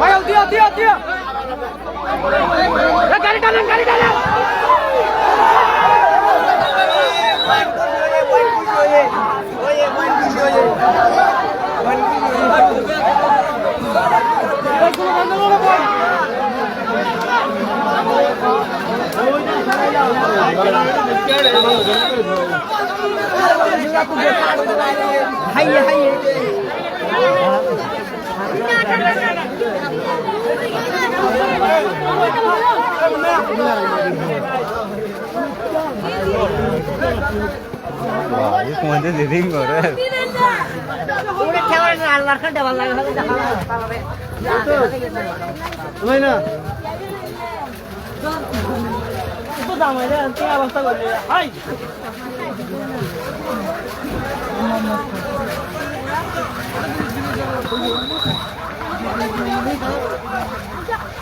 ভাই দিও দিও দিও গাড়ি টানেন গাড়ি টানেন। হাইয়ে হাইয়ে। মধ্যে দিদিং করে ওরে খেলা আল্লাহর খান দেওয়ার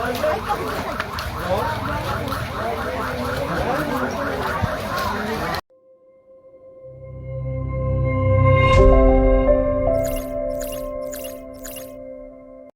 Đó.